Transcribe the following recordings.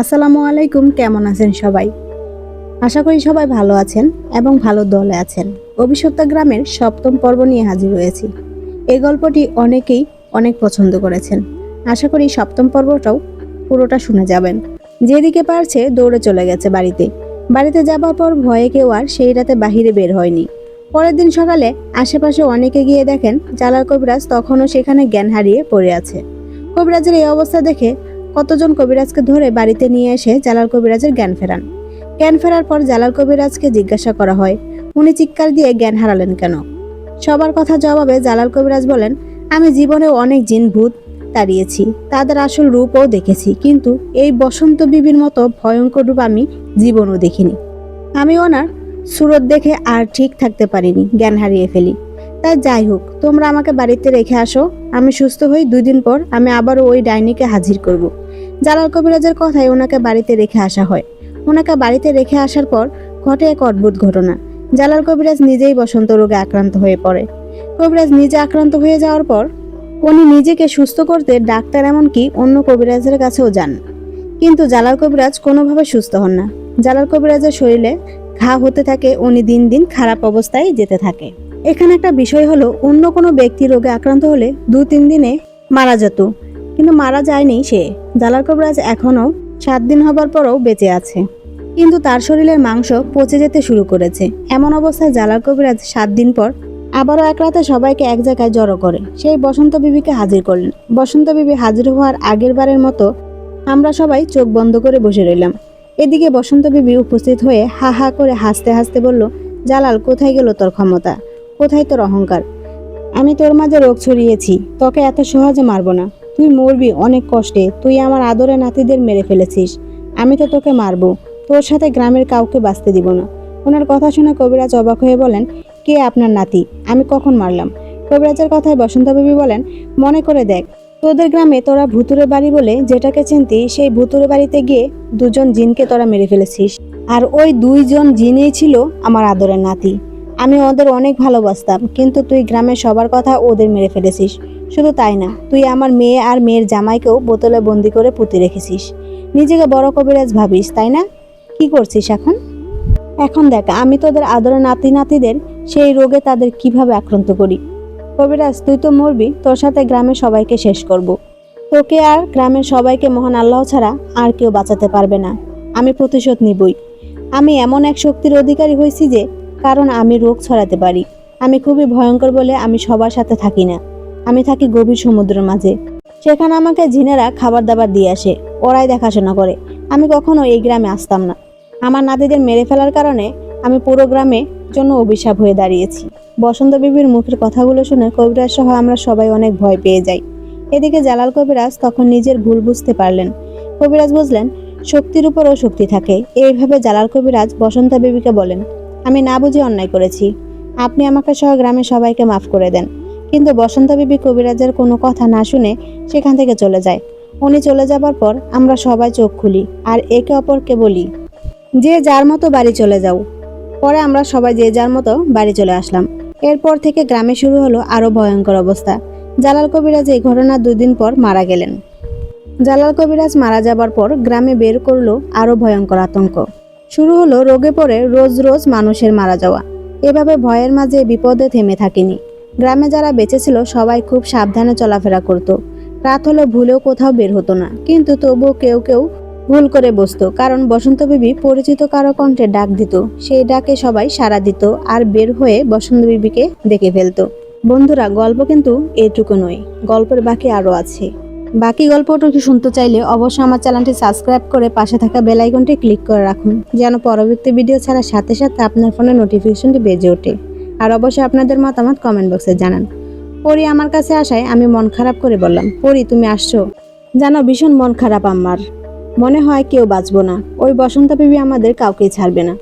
আসসালামু আলাইকুম, কেমন আছেন সবাই? আশা করি সবাই ভালো আছেন এবং ভালো দলে আছেন। অভিশপ্তা গ্রামের সপ্তম পর্ব নিয়ে হাজির হয়েছি। এই গল্পটি অনেকেই অনেক পছন্দ করেছেন। আশা করি সপ্তম পর্বটাও পুরোটা শুনে যাবেন। যেদিকে পারছে দৌড়ে চলে গেছে বাড়িতে। বাড়িতে যাবার পর ভয়ে কেউ আর সেই রাতে বাহিরে বের হয়নি। পরের দিন সকালে আশেপাশে অনেকে গিয়ে দেখেন, জালাল কবিরাজ তখনও সেখানে জ্ঞান হারিয়ে পড়ে আছে। কবিরাজের এই অবস্থা দেখে কতজন কবিরাজকে ধরে বাড়িতে নিয়ে এসে জালাল কবিরাজের জ্ঞান ফেরান? জ্ঞান ফেরার পর জালাল কবিরাজকে জিজ্ঞাসা করা হয়, উনি চিৎকার দিয়ে জ্ঞান হারালেন কেন? সবার কথা জবাবে জালাল কবিরাজ বলেন, আমি জীবনে অনেক জিন ভূত তাড়িয়েছি, তাদের আসল রূপও দেখেছি, কিন্তু এই বসন্ত বিবির মতো ভয়ঙ্কর রূপ আমি জীবনও দেখিনি। আমি ওনার সুরত দেখে আর ঠিক থাকতে পারিনি, জ্ঞান হারিয়ে ফেলি। তাই যাই হোক, তোমরা আমাকে বাড়িতে রেখে আসো। আমি সুস্থ হই দুই দিন পর আমি আবারও ওই ডাইনিকে হাজির করব। জালাল কবিরাজের কথায় ওনাকে বাড়িতে রেখে আসা হয়। ওনাকে বাড়িতে রেখে আসার পর ঘটে এক অদ্ভুত ঘটনা। জালাল কবিরাজ নিজেই বসন্ত রোগে আক্রান্ত হয়ে পড়ে। কবিরাজ নিজে আক্রান্ত হয়ে যাওয়ার পর উনি নিজেকে সুস্থ করতে ডাক্তার এমনকি অন্য কবিরাজের কাছেও যান। কিন্তু জালাল কবিরাজ কোনোভাবে সুস্থ হন না। জালাল কবিরাজের শরীরে ঘা হতে থাকে, উনি দিন দিন খারাপ অবস্থায় যেতে থাকে। এখানে একটা বিষয় হলো, অন্য কোনো ব্যক্তি রোগে আক্রান্ত হলে দু তিন দিনে মারা যেত। কিন্তু মারা যায়নি সে। জালাল কবিরাজ এখনও সাত দিন হবার পরও বেঁচে আছে। কিন্তু তার শরীরের মাংস পচে যেতে শুরু করেছে। এমন অবস্থায় জালাল কবিরাজ সাত দিন পর আবারও এক রাতে সবাইকে এক জায়গায় জড়ো করে। সেই বসন্ত বিবিকে হাজির করলেন। বসন্ত বিবি হাজির হওয়ার আগের বারের মতো আমরা সবাই চোখ বন্ধ করে বসে রইলাম। এদিকে বসন্ত বিবি উপস্থিত হয়ে হা হা করে হাসতে হাসতে বলল জালাল কোথায় গেল তোর ক্ষমতা? কোথায় তোর অহংকার? আমি তোর মাঝে রোগ ছড়িয়েছি, তোকে এত সহজে মারব না। তুই মরবি অনেক কষ্টে, তুই আমার আদরে নাতিদের মেরে ফেলেছিস। আমি তো তোকে মারবো, তোর সাথে গ্রামের কাউকে বাঁচতে দিব না। ওনার কথা শুনে কবিরাজ অবাক হয়ে বলেন, কে আপনার নাতি? আমি কখন মারলাম? কবিরাজের কথায় বসন্ত বিবি বলেন, মনে করে দেখ, তোদের গ্রামে তোরা ভুতুরে বাড়ি বলে যেটাকে চিনতি, সেই ভুতুরে বাড়িতে গিয়ে দুজন জিনকে তোরা মেরে ফেলেছিস। আর ওই দুইজন জিনেই ছিল আমার আদরের নাতি। আমি ওদের অনেক ভালোবাসতাম, কিন্তু তুই গ্রামের সবার কথা ওদের মেরে ফেলেছিস। শুধু তাই না, তুই আমার মেয়ে আর মেয়ের জামাইকেও বোতলে বন্দি করে পুঁতে রেখেছিস। নিজেকে বড় কবিরাজ ভাবিস, তাই না? কি করছিস এখন? এখন দেখ, আমি তোদের আদরের নাতি নাতিদের সেই রোগে তাদের কীভাবে আক্রান্ত করি। কবিরাজ, তুই তো মরবি, তোর সাথে গ্রামের সবাইকে শেষ করব। তোকে আর গ্রামের সবাইকে মহান আল্লাহ ছাড়া আর কেউ বাঁচাতে পারবে না। আমি প্রতিশোধ নিবই। আমি এমন এক শক্তির অধিকারী হয়েছি যে কারণ আমি রোগ ছড়াতে পারি। আমি খুবই ভয়ঙ্কর বলে আমি সবার সাথে থাকি না। আমি থাকি গভীর সমুদ্রের মাঝে। সেখানে আমাকে জিনেরা খাবার দাবার দিয়ে আসে। ওরাই দেখাশোনা করে। আমি কখনো এই গ্রামে আসতাম না। আমার নাতিদের মেরে ফেলার কারণে আমি পুরো গ্রামে জন্য অভিশাপ হয়ে দাঁড়িয়েছি। বসন্ত বিবির মুখের কথাগুলো শুনে কবিরাজ সহ আমরা সবাই অনেক ভয় পেয়ে যাই। এদিকে জালাল কবিরাজ তখন নিজের ভুল বুঝতে পারলেন। কবিরাজ বুঝলেন, শক্তির উপরও শক্তি থাকে। এইভাবে জালাল কবিরাজ বসন্ত বিবিকে বলেন আমি না বুঝে অন্যায় করেছি। আপনি আমাকে সহ গ্রামের সবাইকে মাফ করে দেন। কিন্তু বসন্ত বিবি কবিরাজের কোনো কথা না শুনে সেখান থেকে চলে যায়। উনি চলে যাবার পর আমরা সবাই চোখ খুলি আর একে অপরকে বলি, যে যার মতো বাড়ি চলে যাও। পরে আমরা সবাই যে যার মতো বাড়ি চলে আসলাম। এরপর থেকে গ্রামে শুরু হলো আরও ভয়ঙ্কর অবস্থা। জালাল কবিরাজ এই ঘটনার দুদিন পর মারা গেলেন। জালাল কবিরাজ মারা যাবার পর গ্রামে বের করল আরও ভয়ঙ্কর আতঙ্ক। শুরু হলো রোগে পড়ে রোজ রোজ মানুষের মারা যাওয়া। এভাবে ভয়ের মাঝে বিপদে থেমে থাকেনি। গ্রামে যারা বেঁচে ছিল সবাই খুব সাবধানে চলাফেরা করত। রাত হলে ভুলেও কোথাও বের হতো না। কিন্তু তবুও কেউ কেউ ভুল করে বসতো, কারণ বসন্ত বিবি পরিচিত কারও কণ্ঠে ডাক দিত। সেই ডাকে সবাই সাড়া দিত আর বের হয়ে বসন্ত বিবিকে দেখে ফেলতো। বন্ধুরা, গল্প কিন্তু এটুকু নয়, গল্পের বাকি আরও আছে। বাকি গল্পটুকু শুনতে চাইলে অবশ্যই আমার চ্যানেলটি সাবস্ক্রাইব করে পাশে থাকা বেল আইকনটি ক্লিক করে রাখুন, যেন পরবর্তী ভিডিও ছাড়ার সাথে সাথে আপনার ফোনে নোটিফিকেশনটি বেজে ওঠে। আর অবশ্যই আপনাদের মতামত কমেন্ট বক্সে জানান। পরি আমার কাছে আসায় আমি মন খারাপ করে বললাম, পরি, তুমি আসছো? জানো, ভীষণ মন খারাপ আমার। মনে হয় কেউ বাঁচবো না। ওই বসন্ত বিবি আমাদের কাউকেই ছাড়বে না।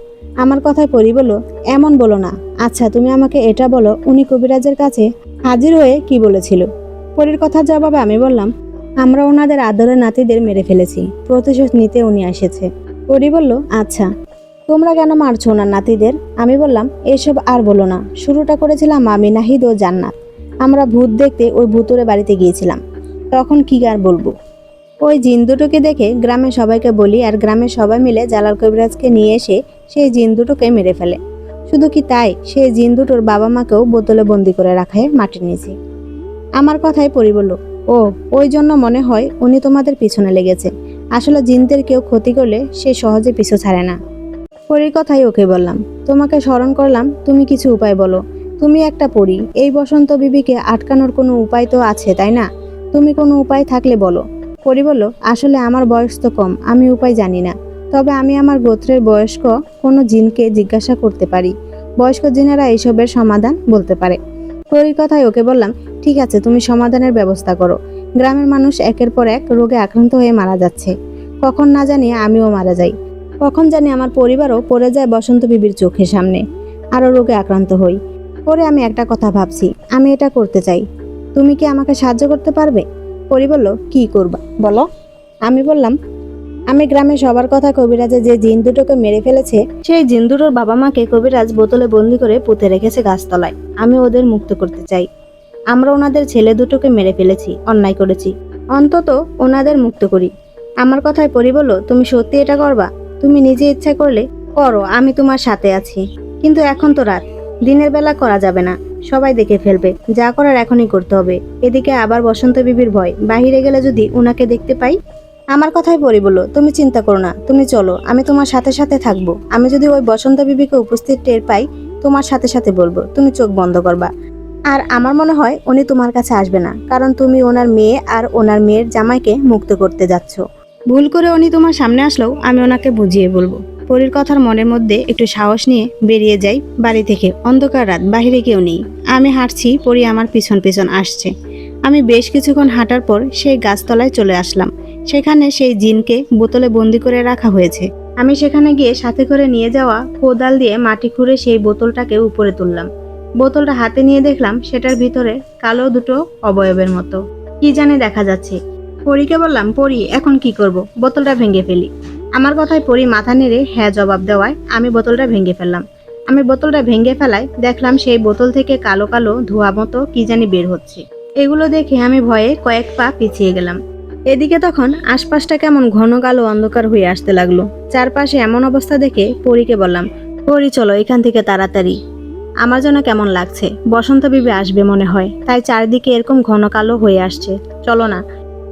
আমার কথায় পরি বলো এমন বলো না। আচ্ছা তুমি আমাকে এটা বলো, উনি কবিরাজের কাছে হাজির হয়ে কি বলেছিল? পরির কথার জবাবে আমি বললাম আমরা ওনাদের আদরে নাতিদের মেরে ফেলেছি। প্রতিশোধ নিতে উনি এসেছে। পরি বলল আচ্ছা তোমরা কেন মারছো ওনার নাতিদের? আমি বললাম, এসব আর বলো না। শুরুটা করেছিলাম আমি নাহিদ ও জান্নাত। আমরা ভূত দেখতে ওই ভূতুরে বাড়িতে গিয়েছিলাম। তখন কি আর বলব? ওই জিন দুটোকে দেখে গ্রামের সবাইকে বলি, আর গ্রামের সবাই মিলে জালাল কবিরাজকে নিয়ে এসে সেই জিন দুটোকে মেরে ফেলে। শুধু কি তাই? সেই জিন দুটোর বাবা মাকেও বোতলে বন্দি করে রাখে মাটির নিচে আমার কথাই পরি বলল ও, ওই জন্য মনে হয় উনি তোমাদের পিছনে লেগেছে। আসলে জিনদের কেউ ক্ষতি করলে সে সহজে পিছু ছাড়ে না। পরীর কথাই ওকে বললাম, তোমাকে স্মরণ করলাম, তুমি কিছু উপায় বলো। তুমি একটা পরী, এই বসন্ত বিবিকে আটকানোর কোনো উপায় তো আছে, তাই না? তুমি কোনো উপায় থাকলে বলো। পরি বলল, আসলে আমার বয়স তো কম, আমি উপায় জানি না। তবে আমি আমার গোত্রের বয়স্ক কোনো জিনকে জিজ্ঞাসা করতে পারি। বয়স্ক জিনেরা এইসবের সমাধান বলতে পারে। পরীর কথাই ওকে বললাম, ঠিক আছে, তুমি সমাধানের ব্যবস্থা করো। গ্রামের মানুষ একের পর এক রোগে আক্রান্ত হয়ে মারা যাচ্ছে। কখন না জানি আমিও মারা যাই। কখন জানি আমার পরিবারও পড়ে যায় বসন্ত বিবির চোখের সামনে। আরও রোগে আক্রান্ত হই। পরে আমি একটা কথা ভাবছি, আমি এটা করতে চাই। তুমি কি আমাকে সাহায্য করতে পারবে? পরি বলল, কি করবা? বলো। আমি বললাম আমি গ্রামে সবার কথা কবিরাজে যে জিন দুটোকে মেরে ফেলেছে, সেই জিন দুটোর বাবা মাকে কবিরাজ বোতলে বন্দি করে পুঁতে রেখেছে গাছতলায়। আমি ওদের মুক্ত করতে চাই। আমরা ওনাদের ছেলে দুটোকে মেরে ফেলেছি, অন্যায় করেছি। অন্তত ওনাদের মুক্ত করি। আমার কথায় পরি বলল তুমি সত্যি এটা করবা? তুমি নিজে ইচ্ছা করলে করো, আমি তোমার সাথে আছি। কিন্তু এখন তো রাত। দিনের বেলা করা যাবে না। সবাই দেখে ফেলবে। যা করার এখনই করতে হবে। এদিকে আবার বসন্ত বিবির ভয়। বাহিরে গেলে যদি উনাকে দেখতে পাই আমার কথাই পরি বলল তুমি চিন্তা করো না, তুমি চলো, আমি তোমার সাথে সাথে থাকব। আমি যদি ওই বসন্ত বিবিকে উপস্থিত টের পাই, তোমার সাথে সাথে বলব, তুমি চোখ বন্ধ করবা। আর আমার মনে হয় উনি তোমার কাছে আসবে না, কারণ তুমি ওনার মেয়ে আর ওনার মেয়ের জামাইকে মুক্ত করতে যাচ্ছ। ভুল করে উনি তোমার সামনে আসলেও আমি ওনাকে বুঝিয়ে বলব। পরীর কথার মনের মধ্যে একটু সাহস নিয়ে বেরিয়ে যাই বাড়ি থেকে, অন্ধকার রাত, বাহিরে কেউ নেই। আমি হাঁটছি, পরি আমার পিছন পিছন আসছে। আমি বেশ কিছুক্ষণ হাঁটার পর সেই গাছতলায় চলে আসলাম। সেখানে সেই জিনকে বোতলে বন্দি করে রাখা হয়েছে। আমি সেখানে গিয়ে সাথে করে নিয়ে যাওয়া কোদাল দিয়ে মাটি খুঁড়ে সেই বোতলটাকে উপরে তুললাম। বোতলটা হাতে নিয়ে দেখলাম সেটার ভিতরে কালো দুটো অবয়বের মতো। কি জানে দেখা যাচ্ছে। পরীকে বললাম, পরি, এখন কি করব? বোতলটা ভেঙে ফেলি। আমার কথায় পরি মাথা নেড়ে হ্যাঁ জবাব দেওয়ায় আমি বোতলটা ভেঙে ফেললাম। আমি বোতলটা ভেঙে ফেলায় দেখলাম সেই বোতল থেকে কালো কালো ধোয়া মতো কি জানি বের হচ্ছে। এগুলো দেখে আমি ভয়ে কয়েক পা পিছিয়ে গেলাম। এদিকে তখন আশপাশটা কেমন ঘন কালো অন্ধকার হয়ে আসতে লাগল। চারপাশে এমন অবস্থা দেখে পরীকে বললাম, পরি, চলো এখান থেকে তাড়াতাড়ি। আমার জন্য কেমন লাগছে। বসন্ত বিবি আসবে মনে হয়। তাই চারদিকে এরকম ঘন কালো হয়ে আসছে। চলো না।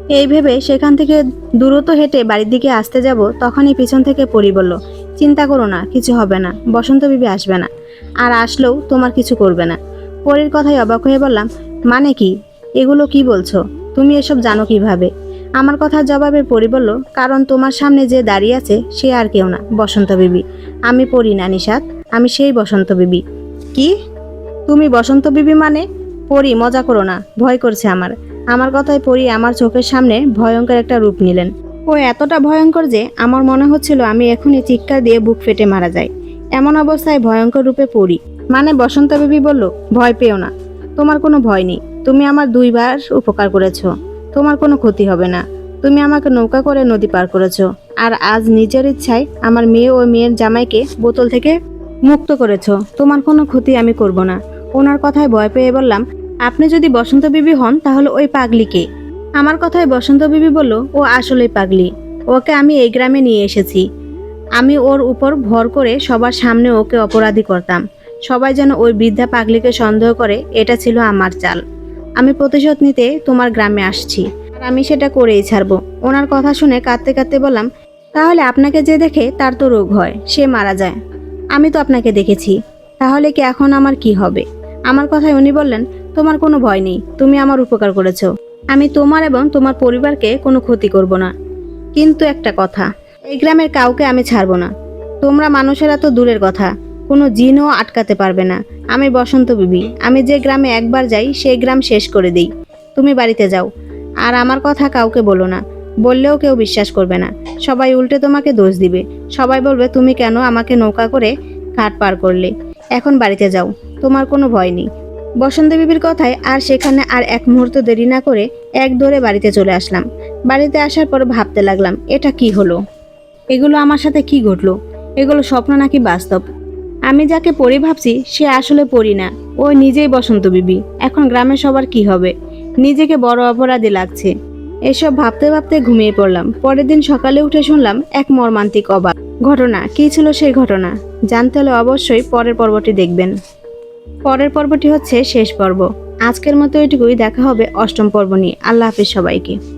এই ভেবে সেখান থেকে দূরত্ব হেঁটে বাড়ির দিকে আসতে যাব, তখনই পিছন থেকে পরি বলল, চিন্তা করো না, কিছু হবে না। বসন্ত বিবি আসবে না। আর আসলেও তোমার কিছু করবে না। পরির কথায় অবাক হয়ে বললাম মানে কি? এগুলো কি বলছো? তুমি এসব জানো কীভাবে? আমার কথার জবাবে পরি বলল, কারণ তোমার সামনে যে দাঁড়িয়ে আছে, সে আর কেউ না, বসন্ত বিবি। আমি পড়ি না নিষাদ আমি সেই বসন্ত বিবি। কি? তুমি বসন্ত বিবি মানে? পরি মজা করো না, ভয় করছে আমার। আমার কথায় পরি আমার চোখের সামনে ভয়ঙ্কর একটা রূপ নিলেন। ও এতটা ভয়ঙ্কর যে, আমার মনে হচ্ছিল আমি এখনই চিৎকার দিয়ে বুক ফেটে মারা যাই। এমন অবস্থায় ভয়ঙ্কর রূপে পড়ি। মানে বসন্ত বিবি বলল, ভয় পেও না। তোমার কোনো ভয় নেই। তুমি আমার দুইবার উপকার করেছ। তোমার কোনো ক্ষতি হবে না। তুমি আমাকে নৌকা করে নদী পার করেছ। আর আজ নিজের ইচ্ছায় আমার মেয়ে ও মেয়ের জামাইকে বোতল থেকে মুক্ত করেছ। তোমার কোনো ক্ষতি আমি করব না। ওনার কথায় ভয় পেয়ে বললাম, আপনি যদি বসন্ত বিবি হন, তাহলে ওই পাগলিকে আমার কথায় বসন্ত বিবি বলল, ও আসলেই পাগলি। ওকে আমি এই গ্রামে নিয়ে এসেছি। আমি ওর উপর ভর করে সবার সামনে ওকে অপরাধী করতাম। সবাই যেন ওই বৃদ্ধা পাগলিকে সন্দেহ করে, এটা ছিল আমার চাল। আমি প্রতিশোধ নিতে তোমার গ্রামে আসছি। আর আমি সেটা করেই ছাড়বো। ওনার কথা শুনে কাঁদতে কাঁদতে বললাম, তাহলে আপনাকে যে দেখে তার তো রোগ হয়, সে মারা যায়। আমি তো আপনাকে দেখেছি। তাহলে কি এখন আমার কি হবে? আমার কথায় উনি বললেন, তোমার কোনো ভয় নেই, তুমি আমার উপকার করেছ। আমি তোমার এবং তোমার পরিবারকে কোনো ক্ষতি করব না। কিন্তু একটা কথা, এই গ্রামের কাউকে আমি ছাড়বো না। তোমরা মানুষেরা তো দূরের কথা। কোনো জিনও আটকাতে পারবে না। আমি বসন্ত বিবি। আমি যে গ্রামে একবার যাই, সেই গ্রাম শেষ করে দিই। তুমি বাড়িতে যাও। আর আমার কথা কাউকে বলো না। বললেও কেউ বিশ্বাস করবে না। সবাই উল্টে তোমাকে দোষ দিবে। সবাই বলবে, তুমি কেন আমাকে নৌকা করে ঘাট পার করলে? এখন বাড়িতে যাও। তোমার কোনো ভয় নেই। বসন্ত বিবির কথায় আর সেখানে আর এক মুহূর্ত দেরি না করে এক দৌড়ে বাড়িতে চলে আসলাম। বাড়িতে আসার পর ভাবতে লাগলাম, এটা কি হলো? এগুলো আমার সাথে কি ঘটলো? এগুলো স্বপ্ন নাকি বাস্তব? আমি যাকে পড়ি ভাবছি, সে আসলে পড়ি না। ও নিজেই বসন্ত বিবি। এখন গ্রামের সবার কি হবে? নিজেকে বড় অপরাধী লাগছে। এসব ভাবতে ভাবতে ঘুমিয়ে পড়লাম। পরের দিন সকালে উঠে শুনলাম এক মর্মান্তিক অবাক। ঘটনা, কী ছিল সেই ঘটনা? জানতে হলে অবশ্যই পরের পর্বটি দেখবেন। পরের পর্বটি হচ্ছে শেষ পর্ব। আজকের মতো এটুকুই। দেখা হবে অষ্টম পর্ব নিয়ে। আল্লাহ হাফিজ সবাইকে।